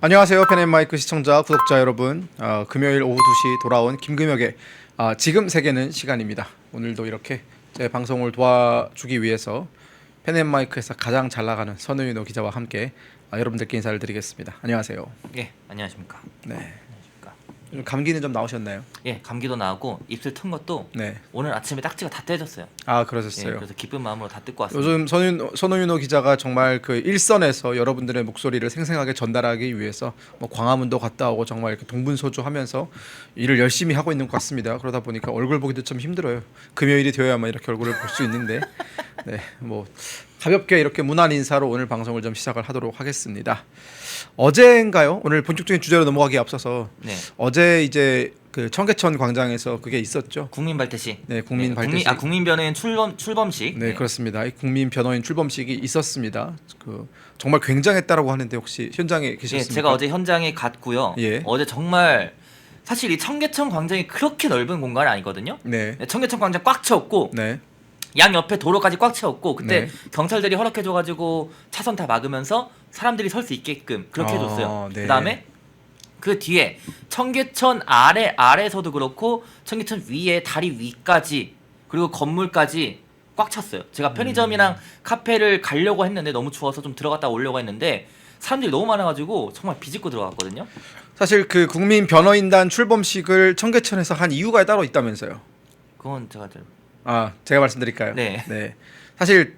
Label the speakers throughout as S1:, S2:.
S1: 안녕하세요 펜앤마이크 시청자 구독자 여러분. 어, 금요일 오후 2시 돌아온 김금혁의 아, 지금 세계는 시간입니다. 오늘도 이렇게 제 방송을 도와주기 위해서 펜앤마이크에서 가장 잘 나가는 선우윤호 기자와 함께 아, 여러분들께 인사를 드리겠습니다. 안녕하세요.
S2: 예, 안녕하십니까.
S1: 네 감기는 좀 나오셨나요?
S2: 예, 감기도 나고 입술 튼 것도
S1: 네.
S2: 오늘 아침에 딱지가 다 떼졌어요.
S1: 아
S2: 예,
S1: 그러셨어요.
S2: 그래서 기쁜 마음으로 다 뜯고 왔습니다.
S1: 요즘 선윤, 선우윤호 기자가 정말 그 일선에서 여러분들의 목소리를 생생하게 전달하기 위해서 뭐 광화문도 갔다 오고 정말 이렇게 동분서주하면서 일을 열심히 하고 있는 것 같습니다. 그러다 보니까 얼굴 보기도 좀 힘들어요. 금요일이 되어야만 이렇게 얼굴을 볼 수 있는데, 네, 뭐 가볍게 이렇게 문안 인사로 오늘 방송을 좀 시작을 하도록 하겠습니다. 어제인가요? 오늘 본격적인 주제로 넘어가기 앞서서
S2: 네,
S1: 어제 이제 그 청계천 광장에서 그게 있었죠.
S2: 국민 발대식.
S1: 네, 국민 발대식.
S2: 국민, 아 국민 변호인 출범 출범식.
S1: 네, 그렇습니다. 이 국민 변호인 출범식이 있었습니다. 그 정말 굉장했다라고 하는데 혹시 현장에
S2: 예,
S1: 계셨습니까?
S2: 제가 어제 현장에 갔고요.
S1: 예.
S2: 어제 정말 사실 이 청계천 광장이 그렇게 넓은 공간이 아니거든요.
S1: 네,
S2: 네, 청계천 광장 꽉 채웠고
S1: 네,
S2: 양 옆에 도로까지 꽉 채웠고 그때
S1: 네.
S2: 경찰들이 허락해줘가지고 차선 다 막으면서 사람들이 설 수 있게끔 그렇게
S1: 아,
S2: 해줬어요.
S1: 네.
S2: 그다음에 그 뒤에 청계천 아래 아래서도 그렇고 청계천 위에 다리 위까지 그리고 건물까지 꽉 찼어요. 제가 편의점이랑
S1: 음.
S2: 카페를 가려고 했는데 너무 추워서 좀 들어갔다 오려고 했는데 사람들이 너무 많아가지고 정말 비집고 들어갔거든요.
S1: 사실 그 국민 변호인단 출범식을 청계천에서 한 이유가 따로 있다면서요.
S2: 그건 제가 좀
S1: 아, 제가 말씀드릴까요?
S2: 네.
S1: 사실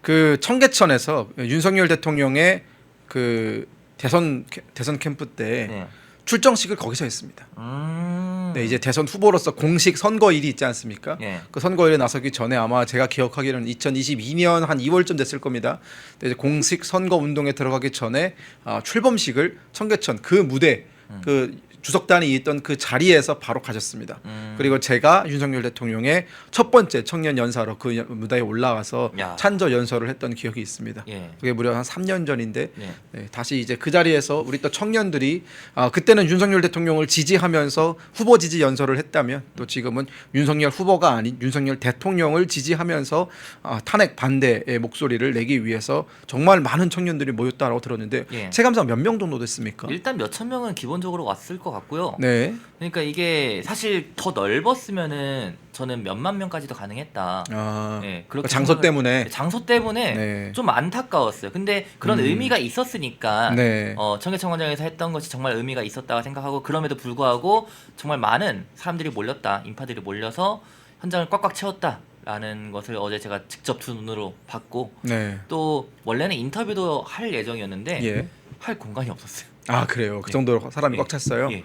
S1: 그 청계천에서 윤석열 대통령의 그 대선 캠- 대선 캠프 때
S2: 네.
S1: 출정식을 거기서 했습니다.
S2: 음.
S1: 네, 이제 대선 후보로서 공식 선거일이 있지 않습니까?
S2: 예.
S1: 그 선거일에 나서기 전에 아마 제가 기억하기로는 2022년 한 2월쯤 됐을 겁니다. 이제 공식 선거 운동에 들어가기 전에 아, 출범식을 청계천 그 무대 그 주석단이 있던 그 자리에서 바로 가졌습니다.
S2: 음.
S1: 그리고 제가 윤석열 대통령의 첫 번째 청년 연사로 그 연- 무대에 올라가서
S2: 야.
S1: 찬저 연설을 했던 기억이 있습니다.
S2: 예.
S1: 그게 무려 한 3년 전인데
S2: 네.
S1: 네, 다시 이제 그 자리에서 우리 또 청년들이 아, 그때는 윤석열 대통령을 지지하면서 후보 지지 연설을 했다면 또 지금은 윤석열 후보가 아닌 윤석열 대통령을 지지하면서 아, 탄핵 반대의 목소리를 내기 위해서 정말 많은 청년들이 모였다라고 들었는데
S2: 예.
S1: 체감상 몇 명 정도 됐습니까?
S2: 일단 몇 천 명은 기본적으로 왔을 것 같 고요.
S1: 네.
S2: 그러니까 이게 사실 더 넓었으면은 저는 몇만 명까지도 가능했다.
S1: 아,
S2: 예,
S1: 그
S2: 그렇게
S1: 장소
S2: 생각을-
S1: 때문에
S2: 장소 때문에
S1: 네.
S2: 좀 안타까웠어요. 근데 그런
S1: 음.
S2: 의미가 있었으니까
S1: 네.
S2: 어, 청계천광장에서 했던 것이 정말 의미가 있었다고 생각하고 그럼에도 불구하고 정말 많은 사람들이 몰렸다. 인파들이 몰려서 현장을 꽉꽉 채웠다라는 것을 어제 제가 직접 두 눈으로 봤고
S1: 네.
S2: 또 원래는 인터뷰도 할 예정이었는데
S1: 예.
S2: 할 공간이 없었어요.
S1: 아 그래요. 그
S2: 예.
S1: 정도로 사람이
S2: 예.
S1: 꽉 찼어요.
S2: 예.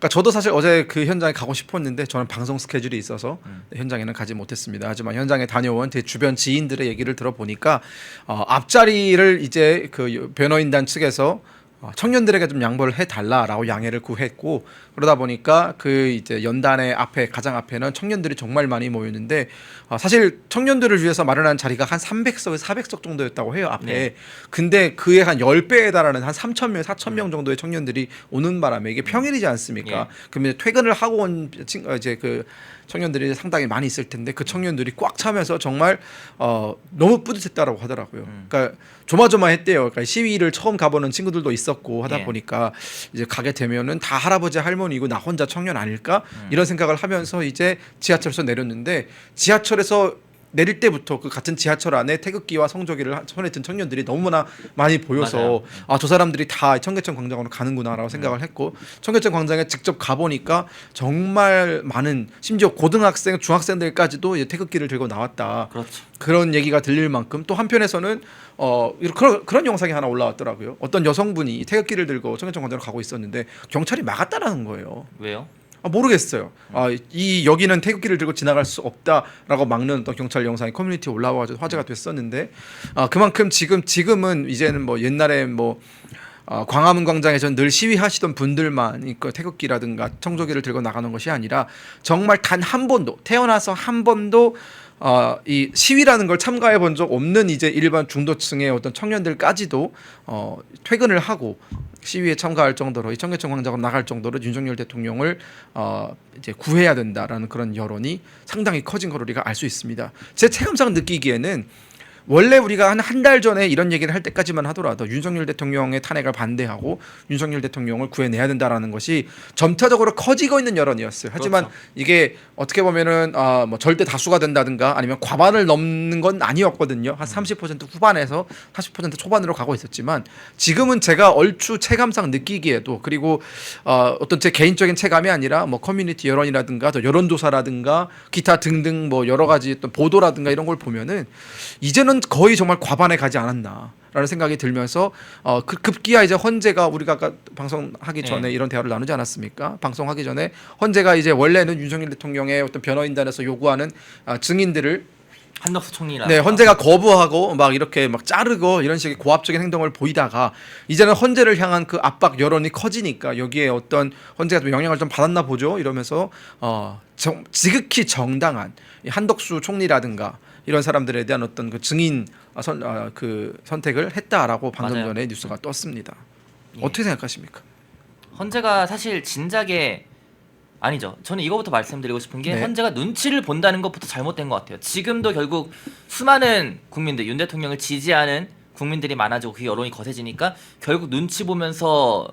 S1: 그러니까 저도 사실 어제 그 현장에 가고 싶었는데 저는 방송 스케줄이 있어서
S2: 음.
S1: 현장에는 가지 못했습니다. 하지만 현장에 다녀온 제 주변 지인들의 얘기를 들어보니까 어, 앞자리를 이제 그 변호인단 측에서 어, 청년들에게 좀 양보를 해달라라고 양해를 구했고 그러다 보니까 그 이제 연단의 앞에 가장 앞에는 청년들이 정말 많이 모였는데 어, 사실 청년들을 위해서 마련한 자리가 한 300석, 400석 정도였다고 해요 앞에.
S2: 네.
S1: 근데 그의 한 10배에 달하는 한 3천 명, 4천 명 정도의 청년들이 오는 바람에 이게 평일이지 않습니까?
S2: 예.
S1: 그러면 퇴근을 하고 온 친, 어, 이제 그 청년들이 상당히 많이 있을 텐데 그 청년들이 꽉 차면서 정말 어, 너무 뿌듯했다라고 하더라고요.
S2: 음.
S1: 그러니까 조마조마했대요. 그러니까 시위를 처음 가보는 친구들도 있 었고 하다
S2: 예.
S1: 보니까 이제 가게 되면은 다 할아버지 할머니고 나 혼자 청년 아닐까
S2: 음.
S1: 이런 생각을 하면서 이제 지하철에서 내렸는데 지하철에서 내릴 때부터 그 같은 지하철 안에 태극기와 성조기를 하- 손에 든 청년들이 너무나 많이 보여서
S2: 맞아요.
S1: 아저 사람들이 다 청계천 광장으로 가는구나라고 생각을 했고 청계천 광장에 직접 가보니까 정말 많은 심지어 고등학생 중학생들까지도 이제 태극기를 들고 나왔다
S2: 그렇죠.
S1: 그런 얘기가 들릴 만큼 또 한편에서는 어 이런- 그런 그런 영상이 하나 올라왔더라고요 어떤 여성분이 태극기를 들고 청계천 광장으로 가고 있었는데 경찰이 막았다라는 거예요
S2: 왜요?
S1: 아, 모르겠어요. 아, 이 여기는 태극기를 들고 지나갈 수 없다라고 막는 어떤 경찰 영상이 커뮤니티에 올라와서 화제가 됐었는데 아, 그만큼 지금 지금은 이제는 뭐 옛날에 뭐 어, 광화문 광장에서 늘 시위하시던 분들만 이 태극기라든가 청소기를 들고 나가는 것이 아니라 정말 단 한 번도 태어나서 한 번도 어, 이 시위라는 걸 참가해 본 적 없는 이제 일반 중도층의 어떤 청년들까지도 어, 퇴근을 하고 시위에 참가할 정도로 이 청계천 광장으로 나갈 정도로 윤석열 대통령을 어, 이제 구해야 된다라는 그런 여론이 상당히 커진 걸 우리가 알 수 있습니다. 제 체감상 느끼기에는 원래 우리가 한 한 달 전에 이런 얘기를 할 때까지만 하더라도 윤석열 대통령의 탄핵을 반대하고 윤석열 대통령을 구해내야 된다라는 것이 점차적으로 커지고 있는 여론이었어요. 하지만
S2: 그렇죠.
S1: 이게 어떻게 보면은 아, 뭐 절대 다수가 된다든가 아니면 과반을 넘는 건 아니었거든요. 한 30% 후반에서 40% 초반으로 가고 있었지만 지금은 제가 얼추 체감상 느끼기에도 그리고 어, 어떤 제 개인적인 체감이 아니라 뭐 커뮤니티 여론이라든가 또 여론조사라든가 기타 등등 뭐 여러 가지 또 보도라든가 이런 걸 보면은 이제는 거의 정말 과반에 가지 않았나 라는 생각이 들면서 어, 그 급기야 이제 헌재가 우리가 아까 방송하기 전에
S2: 네.
S1: 이런 대화를 나누지 않았습니까? 방송하기 전에 헌재가 이제 원래는 윤석열 대통령의 어떤 변호인단에서 요구하는 아, 증인들을
S2: 한덕수 총리라.
S1: 네, 헌재가 거부하고 막 이렇게 막 자르고 이런 식의 고압적인 행동을 보이다가 이제는 헌재를 향한 그 압박 여론이 커지니까 여기에 어떤 헌재가 좀 영향을 좀 받았나 보죠. 이러면서 어 정, 지극히 정당한 이 한덕수 총리라든가 이런 사람들에 대한 어떤 그 증인 아, 선, 아, 그 선택을 했다라고 방금
S2: 맞아요.
S1: 전에 뉴스가 떴습니다.
S2: 예.
S1: 어떻게 생각하십니까?
S2: 헌재가 사실 진작에 아니죠. 저는 이거부터 말씀드리고 싶은 게
S1: 네.
S2: 헌재가 눈치를 본다는 것부터 잘못된 것 같아요. 지금도 결국 수많은 국민들 윤 대통령을 지지하는 국민들이 많아지고 그 여론이 거세지니까 결국 눈치 보면서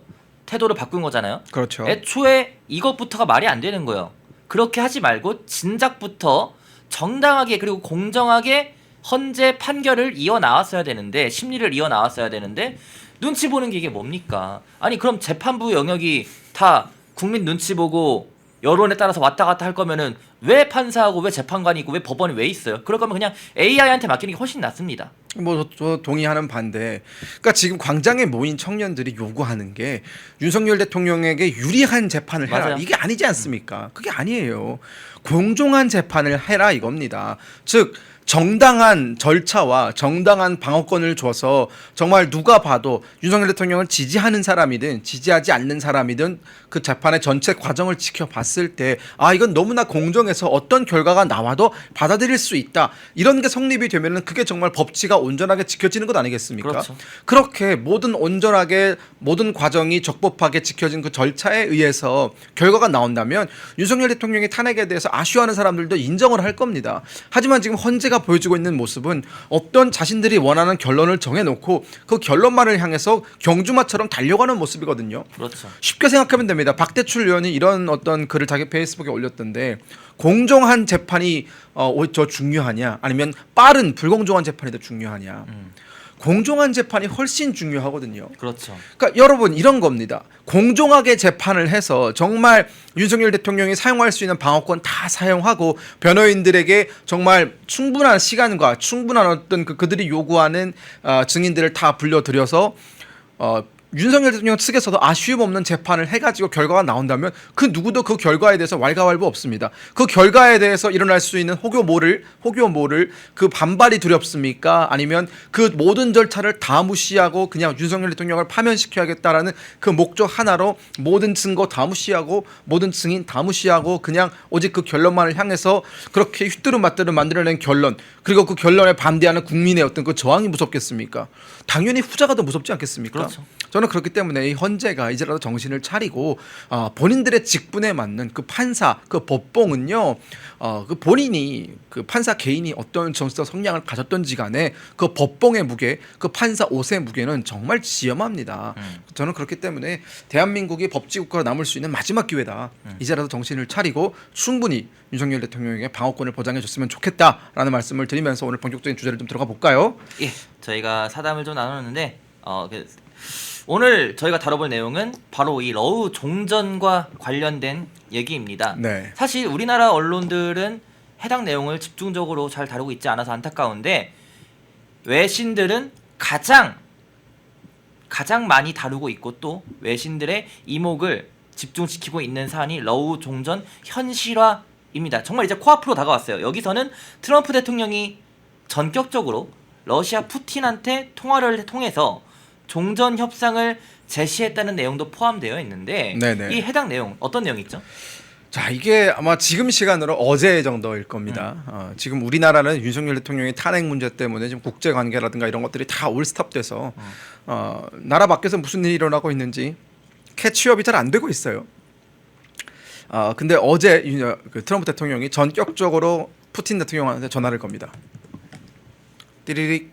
S2: 태도를 바꾼 거잖아요.
S1: 그렇죠.
S2: 애초에 이것부터가 말이 안 되는 거예요. 그렇게 하지 말고 진작부터 정당하게 그리고 공정하게 헌재 판결을 이어 나왔어야 되는데 심리를 이어 나왔어야 되는데 눈치 보는 게 이게 뭡니까? 아니 그럼 재판부 영역이 다 국민 눈치 보고 여론에 따라서 왔다 갔다 할 거면은 왜 판사하고 왜 재판관이 있고 왜 법원이 왜 있어요? 그럴 거면 그냥 AI한테 맡기는 게 훨씬 낫습니다.
S1: 뭐저 동의하는 반대. 그러니까 지금 광장에 모인 청년들이 요구하는 게 윤석열 대통령에게 유리한 재판을 해라.
S2: 맞아요.
S1: 이게 아니지 않습니까? 그게 아니에요. 공정한 재판을 해라 이겁니다. 즉 정당한 절차와 정당한 방어권을 줘서 정말 누가 봐도 윤석열 대통령을 지지하는 사람이든 지지하지 않는 사람이든 그 재판의 전체 과정을 지켜봤을 때 아 이건 너무나 공정해서 어떤 결과가 나와도 받아들일 수 있다 이런 게 성립이 되면은 그게 정말 법치가 온전하게 지켜지는 것 아니겠습니까?
S2: 그렇죠.
S1: 그렇게 모든 온전하게 모든 과정이 적법하게 지켜진 그 절차에 의해서 결과가 나온다면 윤석열 대통령의 탄핵에 대해서 아쉬워하는 사람들도 인정을 할 겁니다. 하지만 지금 헌재가 보여주고 있는 모습은 어떤 자신들이 원하는 결론을 정해놓고 그 결론만을 향해서 경주마처럼 달려가는 모습이거든요.
S2: 그렇죠.
S1: 쉽게 생각하면 됩니다. 박대출 의원이 이런 어떤 글을 자기 페이스북에 올렸던데 공정한 재판이 어, 더 중요하냐 아니면 빠른 불공정한 재판이 더 중요하냐.
S2: 음.
S1: 공정한 재판이 훨씬 중요하거든요.
S2: 그렇죠.
S1: 그러니까 여러분 이런 겁니다. 공정하게 재판을 해서 정말 윤석열 대통령이 사용할 수 있는 방어권 다 사용하고 변호인들에게 정말 충분한 시간과 충분한 어떤 그 그들이 요구하는 어, 증인들을 다 불러들여서 어, 윤석열 대통령 측에서도 아쉬움 없는 재판을 해가지고 결과가 나온다면 그 누구도 그 결과에 대해서 왈가왈부 없습니다. 그 결과에 대해서 일어날 수 있는 혹여모를 혹여모를 그 반발이 두렵습니까? 아니면 그 모든 절차를 다 무시하고 그냥 윤석열 대통령을 파면시켜야겠다라는 그 목적 하나로 모든 증거 다 무시하고 모든 증인 다 무시하고 그냥 오직 그 결론만을 향해서 그렇게 휘뚜루마뚜루 만들어낸 결론 그리고 그 결론에 반대하는 국민의 어떤 그 저항이 무섭겠습니까? 당연히 후자가 더 무섭지 않겠습니까?
S2: 그렇죠.
S1: 저는 그렇기 때문에 이 헌재가 이제라도 정신을 차리고 어, 본인들의 직분에 맞는 그 판사 그 법봉은요 어, 그 본인이 그 판사 개인이 어떤 정치적 성향을 가졌던지 간에 그 법봉의 무게 그 판사 옷의 무게는 정말 지엄합니다.
S2: 음.
S1: 저는 그렇기 때문에 대한민국이 법치국가로 남을 수 있는 마지막 기회다. 이제라도 정신을 차리고 충분히 윤석열 대통령에게 방어권을 보장해 줬으면 좋겠다라는 말씀을 드리면서 오늘 본격적인 주제를 좀 들어가 볼까요?
S2: 예, 저희가 사담을 좀 나눴는데 어, 그, 오늘 저희가 다뤄볼 내용은 바로 이 러우 종전과 관련된 얘기입니다.
S1: 네.
S2: 사실 우리나라 언론들은 해당 내용을 집중적으로 잘 다루고 있지 않아서 안타까운데 외신들은 가장 가장 많이 다루고 있고 또 외신들의 이목을 집중시키고 있는 사안이 러우 종전 현실화입니다. 정말 이제 코앞으로 다가왔어요. 여기서는 트럼프 대통령이 전격적으로 러시아 푸틴한테 통화를 통해서 종전 협상을 제시했다는 내용도 포함되어 있는데
S1: 네네.
S2: 이 해당 내용 어떤 내용 있죠?
S1: 자 이게 아마 지금 시간으로 어제 정도일 겁니다. 어, 지금 우리나라는 윤석열 대통령의 탄핵 문제 때문에 지금 국제 관계라든가 이런 것들이 다 올스톱돼서 어, 나라 밖에서 무슨 일이 일어나고 있는지 캐치업이 잘 안 되고 있어요. 어, 근데 어제 윤- 그 트럼프 대통령이 전격적으로 푸틴 대통령한테 전화를 겁니다. 띠리릭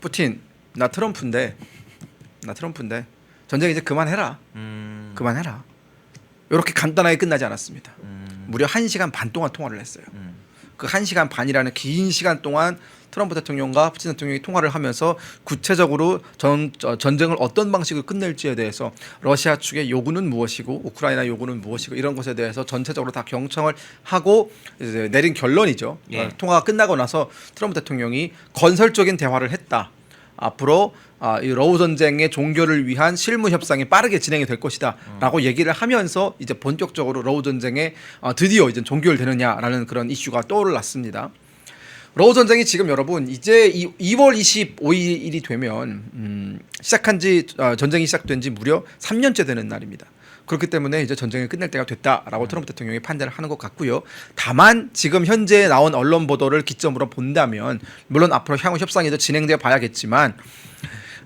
S1: 푸틴 나 트럼프인데 나 트럼프인데 전쟁 이제 그만해라.
S2: 음.
S1: 그만해라. 이렇게 간단하게 끝나지 않았습니다.
S2: 음.
S1: 무려 1시간 반 동안 통화를 했어요.
S2: 음.
S1: 그 1시간 반이라는 긴 시간 동안 트럼프 대통령과 푸틴 대통령이 통화를 하면서 구체적으로 전, 저, 전쟁을 어떤 방식으로 끝낼지에 대해서 러시아 측의 요구는 무엇이고 우크라이나 요구는 무엇이고 이런 것에 대해서 전체적으로 다 경청을 하고 이제 내린 결론이죠.
S2: 예.
S1: 어, 통화가 끝나고 나서 트럼프 대통령이 건설적인 대화를 했다. 앞으로 아, 이 러우 전쟁의 종결을 위한 실무 협상이 빠르게 진행이 될 것이다라고 얘기를 하면서 이제 본격적으로 러우 전쟁에 아, 드디어 이제 종결되느냐라는 그런 이슈가 떠올랐습니다. 러우 전쟁이 지금 여러분 이제 이, 2월 25일이 되면 음, 시작한지 아, 전쟁이 시작된 지 무려 3년째 되는 날입니다. 그렇기 때문에 이제 전쟁이 끝날 때가 됐다라고 트럼프 대통령이 판단을 하는 것 같고요. 다만 지금 현재 나온 언론 보도를 기점으로 본다면 물론 앞으로 향후 협상이 더 진행되어 봐야겠지만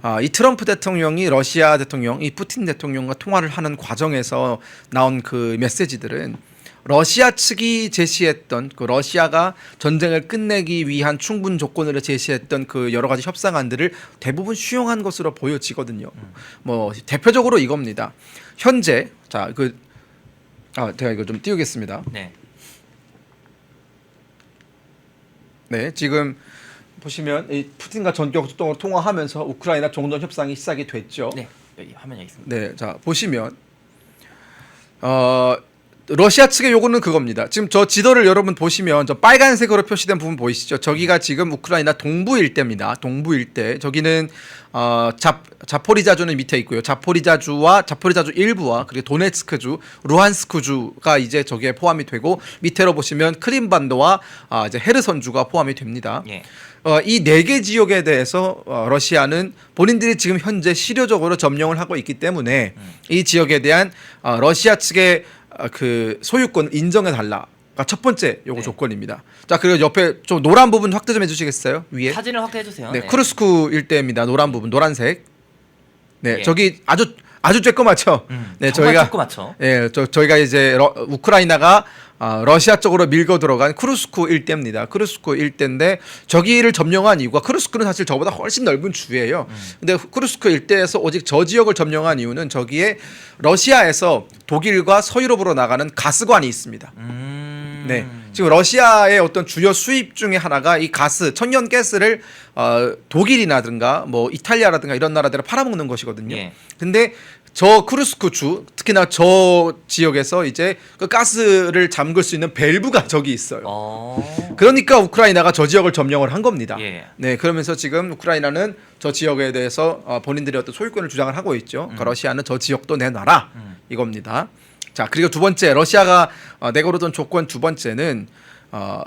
S1: 아, 이 트럼프 대통령이 러시아 대통령, 이 푸틴 대통령과 통화를 하는 과정에서 나온 그 메시지들은 러시아 측이 제시했던 그 러시아가 전쟁을 끝내기 위한 충분 조건으로 제시했던 그 여러 가지 협상안들을 대부분 수용한 것으로 보여지거든요. 뭐 대표적으로 이겁니다. 현재 자그 아, 제가 이거 좀 띄우겠습니다.
S2: 네.
S1: 네, 지금 보시면 이 푸틴과 전격적으로 통화하면서 우크라이나 종전 협상이 시작이 됐죠.
S2: 네. 여기 화면에 있습니다.
S1: 네, 자 보시면 어 러시아 측의 요구는 그겁니다. 지금 저 지도를 여러분 보시면 저 빨간색으로 표시된 부분 보이시죠? 저기가 지금 우크라이나 동부 일대입니다. 동부 일대. 저기는 어, 자, 자포리자주는 밑에 있고요. 자포리자주와 자포리자주 일부와 그리고 도네츠크주, 루한스크주가 이제 저기에 포함이 되고 밑에로 보시면 크림반도와 아, 이제 헤르선주가 포함이 됩니다.
S2: 예.
S1: 어, 이 네 개 지역에 대해서 어, 러시아는 본인들이 지금 현재 실효적으로 점령을 하고 있기 때문에 이 지역에 대한 어, 러시아 측의 어, 그 소유권 인정해 달라가 첫 번째 요구
S2: 네.
S1: 조건입니다. 자 그리고 옆에 좀 노란 부분 확대 좀 해주시겠어요? 위에
S2: 사진을 확대해 주세요.
S1: 네, 크루스크 일대입니다. 노란 부분 노란색. 네
S2: 예.
S1: 저기 아주 아주 쬐끄맣죠.
S2: 음,
S1: 네 저희가
S2: 맞죠.
S1: 예, 저, 저희가 이제 러, 우크라이나가 아, 러시아 쪽으로 밀고 들어간 크루스크 일대입니다. 크루스크 일대인데 저기를 점령한 이유가 크루스크는 사실 저보다 훨씬 넓은 주예요. 근데 크루스크 일대에서 오직 저 지역을 점령한 이유는 저기에 러시아에서 독일과 서유럽으로 나가는 가스관이 있습니다.
S2: 음.
S1: 네. 지금 러시아의 어떤 주요 수입 중에 하나가 이 가스, 천연 가스를 어, 독일이라든가 뭐 이탈리아라든가 이런 나라들에 팔아먹는 것이거든요.
S2: 예.
S1: 근데 저 크루스크 주 특히나 저 지역에서 이제 그 가스를 잠글 수 있는 밸브가 저기 있어요.
S2: 어.
S1: 그러니까 우크라이나가 저 지역을 점령을 한 겁니다.
S2: 예.
S1: 네, 그러면서 지금 우크라이나는 저 지역에 대해서 어, 본인들의 어떤 소유권을 주장을 하고 있죠. 그러니까 러시아는 저 지역도 내놔라
S2: 음.
S1: 이겁니다. 자, 그리고 두 번째 러시아가 어, 내걸어둔 조건 두 번째는 어,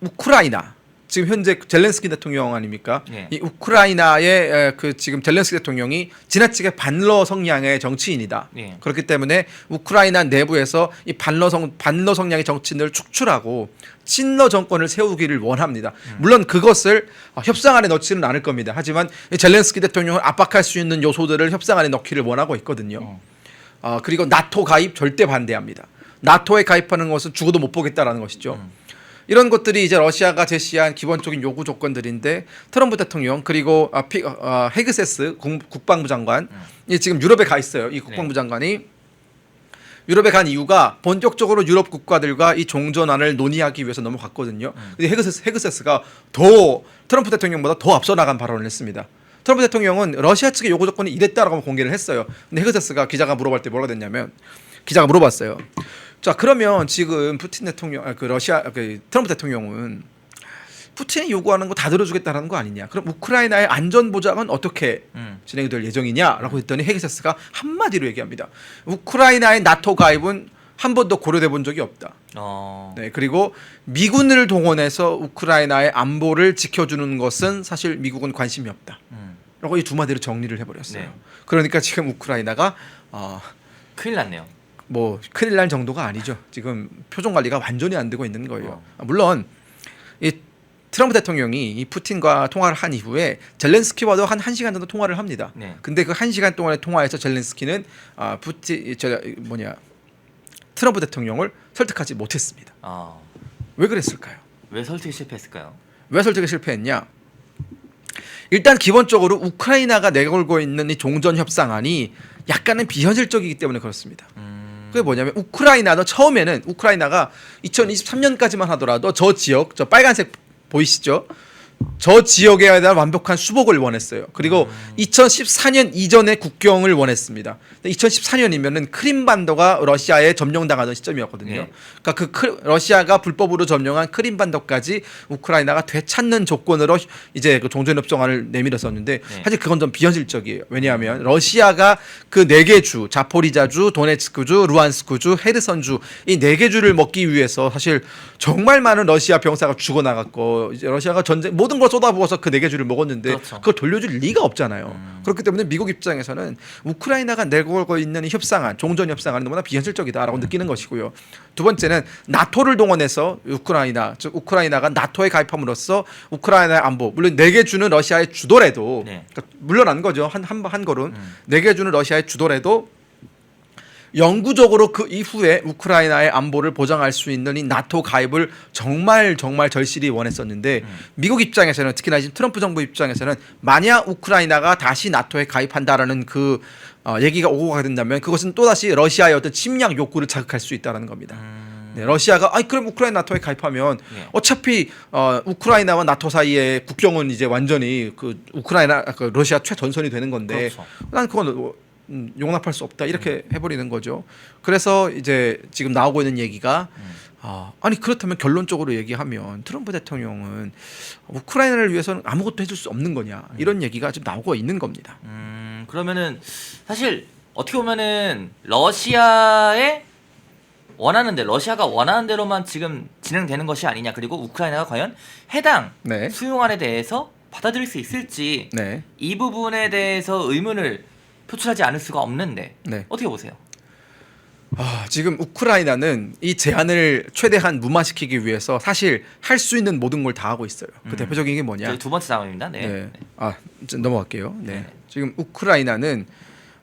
S1: 우크라이나 지금 현재 젤렌스키 대통령 아닙니까?
S2: 예.
S1: 이 우크라이나의 에, 그 지금 젤렌스키 대통령이 지나치게 반러 성향의 정치인이다.
S2: 예.
S1: 그렇기 때문에 우크라이나 내부에서 이 반러 성 반러 성향의 정치인을 축출하고 친러 정권을 세우기를 원합니다. 물론 그것을 어, 협상 안에 넣지는 않을 겁니다. 하지만 이 젤렌스키 대통령을 압박할 수 있는 요소들을 협상 안에 넣기를 원하고 있거든요. 어, 그리고 나토 가입 절대 반대합니다. 나토에 가입하는 것은 죽어도 못 보겠다라는 것이죠. 이런 것들이 이제 러시아가 제시한 기본적인 요구 조건들인데 트럼프 대통령 그리고 아, 피, 어, 헤그세스 국, 국방부 장관 이 지금 유럽에 가 있어요. 이 국방부 장관이 유럽에 간 이유가 본격적으로 유럽 국가들과 이 종전안을 논의하기 위해서 넘어갔거든요. 근데 헤그세스, 헤그세스가 더 트럼프 대통령보다 더 앞서 나간 발언을 했습니다. 트럼프 대통령은 러시아 측의 요구 조건이 이랬다라고 공개를 했어요. 근데 헤그세스가 기자가 물어볼 때 뭐라 됐냐면 기자가 물어봤어요. 자 그러면 지금 푸틴 대통령, 아, 그 러시아, 그 트럼프 대통령은 푸틴이 요구하는 거 다 들어주겠다는 거 아니냐? 그럼 우크라이나의 안전 보장은 어떻게
S2: 음.
S1: 진행이 될 예정이냐라고 했더니 헤기세스가 한마디로 얘기합니다. 우크라이나의 나토 가입은 한 번도 고려돼 본 적이 없다.
S2: 어.
S1: 네, 그리고 미군을 동원해서 우크라이나의 안보를 지켜주는 것은 사실 미국은 관심이 없다.
S2: 음.
S1: 라고 이 두 마디로 정리를 해버렸어요.
S2: 네.
S1: 그러니까 지금 우크라이나가 어,
S2: 큰일 났네요.
S1: 뭐 큰일 날 정도가 아니죠. 지금 표정 관리가 완전히 안 되고 있는 거예요.
S2: 어.
S1: 아, 물론 이 트럼프 대통령이 이 푸틴과 통화를 한 이후에 젤렌스키와도 한 1시간 정도 통화를 합니다.
S2: 네.
S1: 근데 그 1시간 동안의 통화에서 젤렌스키는 아, 푸틴 저 뭐냐 트럼프 대통령을 설득하지 못했습니다.
S2: 어.
S1: 왜 그랬을까요?
S2: 왜 설득에 실패했을까요?
S1: 왜 설득에 실패했냐? 일단 기본적으로 우크라이나가 내걸고 있는 이 종전 협상안이 약간은 비현실적이기 때문에 그렇습니다.
S2: 음,
S1: 그게 뭐냐면 우크라이나도 처음에는 우크라이나가 2023년까지만 하더라도 저 지역 저 빨간색 보이시죠? 저 지역에 대한 완벽한 수복을 원했어요. 그리고 2014년 이전에 국경을 원했습니다. 2014년이면은 크림반도가 러시아에 점령당하던 시점이었거든요.
S2: 네.
S1: 그러니까 그 크- 러시아가 불법으로 점령한 크림반도까지 우크라이나가 되찾는 조건으로 이제 그 종전협정안을 내밀었었는데
S2: 네.
S1: 사실 그건 좀 비현실적이에요. 왜냐하면 러시아가 그 네 개 주, 자포리자주, 도네츠크주, 루안스크주, 헤르선주 이 네 개 주를 먹기 위해서 사실 정말 많은 러시아 병사가 죽어나갔고 이제 러시아가 전쟁 모든 걸 쏟아부어서 그 네개 주를 먹었는데
S2: 그렇죠.
S1: 그걸 돌려줄 리가 없잖아요. 그렇기 때문에 미국 입장에서는 우크라이나가 내걸고 있는 이 협상안, 종전 협상안이 너무나 비현실적이다라고 느끼는 것이고요. 두 번째는 나토를 동원해서 우크라이나, 즉 우크라이나가 나토에 가입함으로써 우크라이나의 안보, 물론 네 개 주는 러시아에 주더라도
S2: 네.
S1: 그러니까 물러난 거죠. 한 한 한 걸음
S2: 음.
S1: 네개 주는 러시아에 주더라도 영구적으로 그 이후에 우크라이나의 안보를 보장할 수 있는 이 나토 가입을 정말 정말 절실히 원했었는데
S2: 음.
S1: 미국 입장에서는 특히나 지금 트럼프 정부 입장에서는 만약 우크라이나가 다시 나토에 가입한다라는 그 어, 얘기가 오고 가게 된다면 그것은 또 다시 러시아의 어떤 침략 욕구를 자극할 수 있다라는 겁니다.
S2: 음,
S1: 네, 러시아가 아니 그럼 우크라이나 나토에 가입하면
S2: 네.
S1: 어차피 어, 우크라이나와 나토 사이의 국경은 이제 완전히 그 우크라이나 그 러시아 최전선이 되는 건데
S2: 그렇죠.
S1: 난 그건 뭐, 음, 용납할 수 없다. 이렇게 해버리는 거죠. 그래서 이제 지금 나오고 있는 얘기가
S2: 음.
S1: 아, 아니 그렇다면 결론적으로 얘기하면 트럼프 대통령은 우크라이나를 위해서는 아무것도 해줄 수 없는 거냐? 이런 얘기가 지금 나오고 있는 겁니다.
S2: 음, 그러면은 사실 어떻게 보면은 러시아의 원하는 대 러시아가 원하는 대로만 지금 진행되는 것이 아니냐. 그리고 우크라이나가 과연 해당
S1: 네,
S2: 수용안에 대해서 받아들일 수 있을지
S1: 네,
S2: 이 부분에 대해서 의문을 표출하지 않을 수가 없는데
S1: 네.
S2: 어떻게 보세요?
S1: 아, 지금 우크라이나는 이 제한을 최대한 무마시키기 위해서 사실 할 수 있는 모든 걸 다 하고 있어요. 그
S2: 음.
S1: 대표적인 게 뭐냐?
S2: 두 번째 상황입니다. 네.
S1: 네. 아, 이제 넘어갈게요. 네.
S2: 네.
S1: 지금 우크라이나는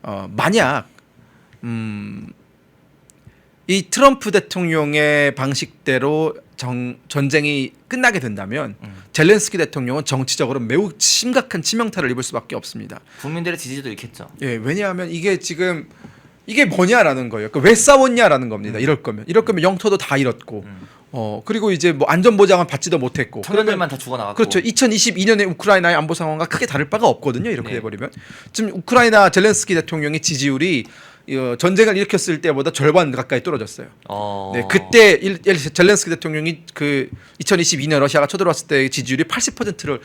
S1: 어, 만약 음, 이 트럼프 대통령의 방식대로 정, 전쟁이 끝나게 된다면
S2: 음.
S1: 젤렌스키 대통령은 정치적으로 매우 심각한 치명타를 입을 수밖에 없습니다.
S2: 국민들의 지지도 잃겠죠.
S1: 예, 왜냐하면 이게 지금 이게 뭐냐라는 거예요. 그왜 싸웠냐라는 겁니다. 이럴 거면 이럴 거면 영토도 다 잃었고,
S2: 음.
S1: 어 그리고 이제 뭐 안전 보장은 받지도 못했고,
S2: 청년들만 다 죽어 나갔고
S1: 그렇죠. 2022년에 우크라이나의 안보 상황과 크게 다를 바가 없거든요. 이렇게
S2: 네.
S1: 돼버리면 지금 우크라이나 젤렌스키 대통령의 지지율이 어, 전쟁을 일으켰을 때보다 절반 가까이 떨어졌어요.
S2: 어...
S1: 네, 그때 일, 일- 젤렌스키 대통령이 그 2022년 러시아가 쳐들어왔을 때 지지율이 80%를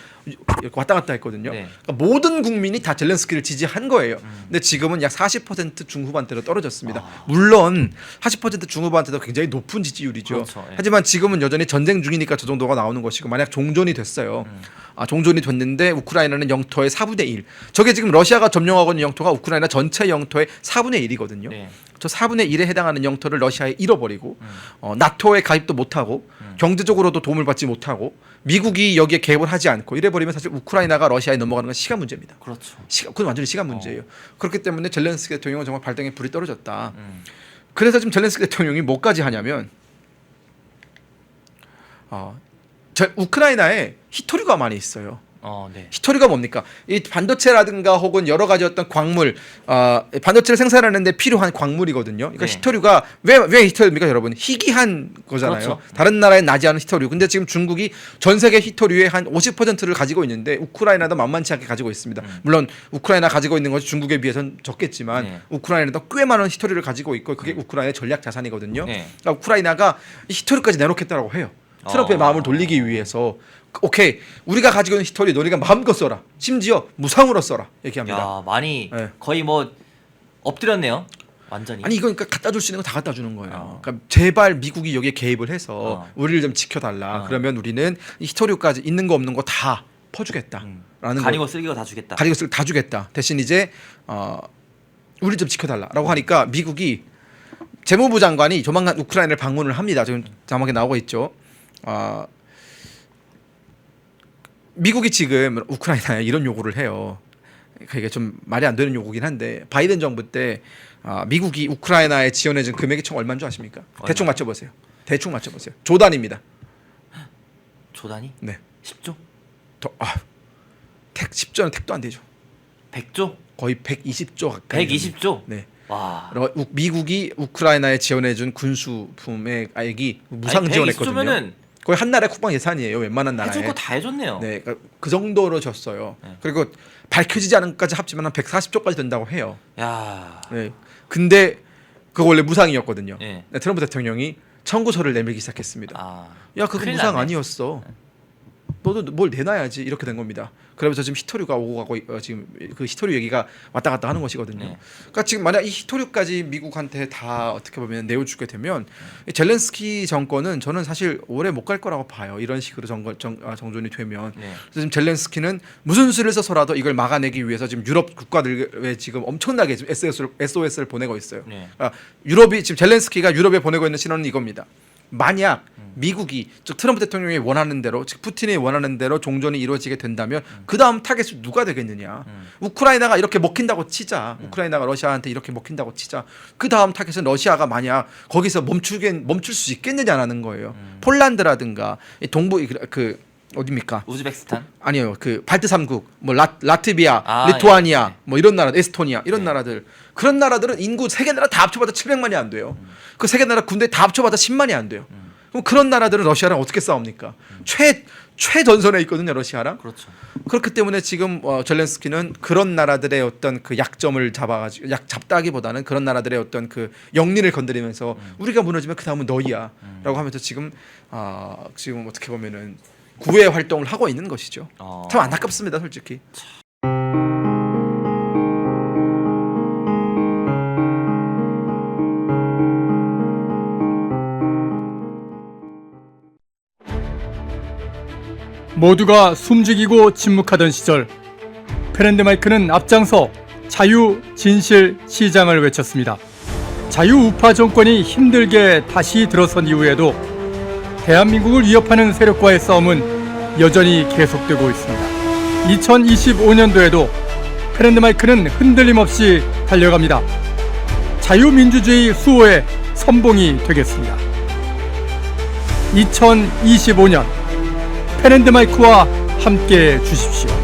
S1: 왔다 갔다 했거든요.
S2: 네.
S1: 그러니까 모든 국민이 다 젤렌스키를 지지한 거예요.
S2: 음.
S1: 근데 지금은 약 40% 중후반대로 떨어졌습니다.
S2: 아.
S1: 물론 40% 중후반대도 굉장히 높은 지지율이죠.
S2: 그렇죠, 예.
S1: 하지만 지금은 여전히 전쟁 중이니까 저 정도가 나오는 것이고 만약 종전이 됐어요.
S2: 음.
S1: 아, 종전이 됐는데 우크라이나는 영토의 4분의 1. 저게 지금 러시아가 점령하고 있는 영토가 우크라이나 전체 영토의 4분의 1이거든요.
S2: 네.
S1: 저 4분의 1에 해당하는 영토를 러시아에 잃어버리고
S2: 음.
S1: 어, 나토에 가입도 못하고
S2: 음.
S1: 경제적으로도 도움을 받지 못하고 미국이 여기에 개입을 하지 않고 이래버리면 사실 우크라이나가 러시아에 넘어가는 건 시간 문제입니다.
S2: 그렇죠.
S1: 시간, 그건 완전히 시간 문제예요. 그렇기 때문에 젤렌스키 대통령은 정말 발등에 불이 떨어졌다.
S2: 음.
S1: 그래서 지금 젤렌스키 대통령이 뭐까지 하냐면 어, 저, 우크라이나에 히토류가 많이 있어요.
S2: 어, 네.
S1: 히토류가 뭡니까? 이 반도체라든가 혹은 여러 가지 어떤 광물, 어, 반도체를 생산하는데 필요한 광물이거든요. 그러니까
S2: 네.
S1: 히토류가 왜 왜 히토류입니까, 여러분? 희귀한 거잖아요.
S2: 그렇죠.
S1: 다른 나라에 나지 않은 히토류. 근데 지금 중국이 전 세계 히토류의 한 50%를 가지고 있는데 우크라이나도 만만치 않게 가지고 있습니다.
S2: 음.
S1: 물론 우크라이나 가지고 있는 것이 중국에 비해서는 적겠지만
S2: 네. 음.
S1: 우크라이나도 꽤 많은 히토류를 가지고 있고 그게 우크라이나의 전략 자산이거든요.
S2: 네.
S1: 그러니까 우크라이나가 이 히토류까지 내놓겠다고 해요. 트럼프의
S2: 어.
S1: 마음을 돌리기 위해서 오케이 우리가 가지고 있는 히토리 너희가 마음껏 써라 심지어 무상으로 써라 얘기합니다
S2: 야, 많이
S1: 네.
S2: 거의 뭐 엎드렸네요. 완전히.
S1: 아니 이거 그러니까 갖다 줄 수 있는 거 다 갖다 주는 거예요
S2: 어.
S1: 그러니까 제발 미국이 여기에 개입을 해서
S2: 어.
S1: 우리를 좀 지켜달라
S2: 어.
S1: 그러면 우리는 이 히토리까지 있는 거 없는 거 다 퍼주겠다
S2: 음.
S1: 라는 거
S2: 가니고 쓸기고 다 주겠다.
S1: 가지고 있을 다 주겠다 대신 이제 어, 우리 좀 지켜달라라고 하니까 미국이 재무부 장관이 조만간 우크라이나를 방문을 합니다. 지금 자막에 나오고 있죠. 아 미국이 지금 우크라이나에 이런 요구를 해요. 그게 좀 말이 안 되는 요구긴 한데 바이든 정부 때 아, 미국이 우크라이나에 지원해준 금액이 총 얼마인 줄 아십니까?
S2: 얼마?
S1: 대충 맞춰보세요. 대충 맞춰보세요. 조단입니다.
S2: 조단이?
S1: 네.
S2: 10조?
S1: 더, 아, 택 10조는 택도 안 되죠.
S2: 100조?
S1: 거의 120조 가까이.
S2: 120조?
S1: 네.
S2: 와.
S1: 미국이 우크라이나에 지원해준 군수품의 액이 무상
S2: 아니,
S1: 지원했거든요.
S2: 120조면은
S1: 거의 한 나라의 국방 예산이에요. 웬만한 나라에.
S2: 해줄 거 다 해줬네요.
S1: 네, 그러니까 그 정도로 줬어요.
S2: 네.
S1: 그리고 밝혀지지 않은 것까지 합치면 한 140조까지 된다고 해요.
S2: 야.
S1: 네. 근데 그거 원래 무상이었거든요.
S2: 예.
S1: 네, 트럼프 대통령이 청구서를 내밀기 시작했습니다.
S2: 아.
S1: 야, 그거
S2: 큰일
S1: 무상
S2: 났네.
S1: 아니었어. 너도 뭘 내놔야지 이렇게 된 겁니다. 그러면서 지금 히토류가 오고 가고 어, 지금 그 히토류 얘기가 왔다 갔다 하는 것이거든요.
S2: 네.
S1: 그러니까 지금 만약 이 히토류까지 미국한테 다 어떻게 보면 내어주게 되면 이 젤렌스키 정권은 저는 사실 오래 못 갈 거라고 봐요. 이런 식으로 정권 정, 아, 정존이 되면
S2: 네.
S1: 그래서 지금 젤렌스키는 무슨 수를 써서라도 이걸 막아내기 위해서 지금 유럽 국가들에 지금 엄청나게 지금 SOS를, SOS를 보내고 있어요.
S2: 네.
S1: 아, 유럽이 지금 젤렌스키가 유럽에 보내고 있는 신호는 이겁니다. 만약 미국이 즉 트럼프 대통령이 원하는 대로 즉 푸틴이 원하는 대로 종전이 이루어지게 된다면 그 다음 타겟이 누가 되겠느냐?
S2: 음.
S1: 우크라이나가 이렇게 먹힌다고 치자. 우크라이나가 러시아한테 이렇게 먹힌다고 치자. 그 다음 타겟은 러시아가 만약 거기서 멈추게 멈출 수 있겠느냐라는 거예요.
S2: 음.
S1: 폴란드라든가 이 동부 그 어디입니까?
S2: 우즈베키스탄?
S1: 아니요 그 발트 삼국 뭐 라, 라트비아
S2: 아,
S1: 리투아니아
S2: 예, 예.
S1: 뭐 이런 나라 에스토니아 이런
S2: 네.
S1: 나라들. 그런 나라들은 인구 세 개 나라 다 합쳐봐도 700만이 안 돼요. 그세 개 나라 군대 다 합쳐봐도 10만이 안 돼요. 그럼 그런 나라들은 러시아랑 어떻게 싸웁니까? 최 최전선에 있거든요 러시아랑.
S2: 그렇죠.
S1: 그렇기 때문에 지금 어, 젤렌스키는 그런 나라들의 어떤 그 약점을 잡아가지고 약 잡다기보다는 그런 나라들의 어떤 그 영리를 건드리면서 우리가 무너지면 그 다음은 너희야라고 하면서 지금 아 지금 어떻게 보면은 구애 활동을 하고 있는 것이죠.
S2: 어.
S1: 참 안타깝습니다, 솔직히.
S3: 모두가 숨죽이고 침묵하던 시절 페렌드 마이크는 앞장서 자유 진실 시장을 외쳤습니다. 자유 우파 정권이 힘들게 다시 들어선 이후에도 대한민국을 위협하는 세력과의 싸움은 여전히 계속되고 있습니다. 2025년도에도 페렌드 마이크는 흔들림 없이 달려갑니다. 자유민주주의 수호의 선봉이 되겠습니다. 2025년 페렌드 마이크와 함께 해 주십시오.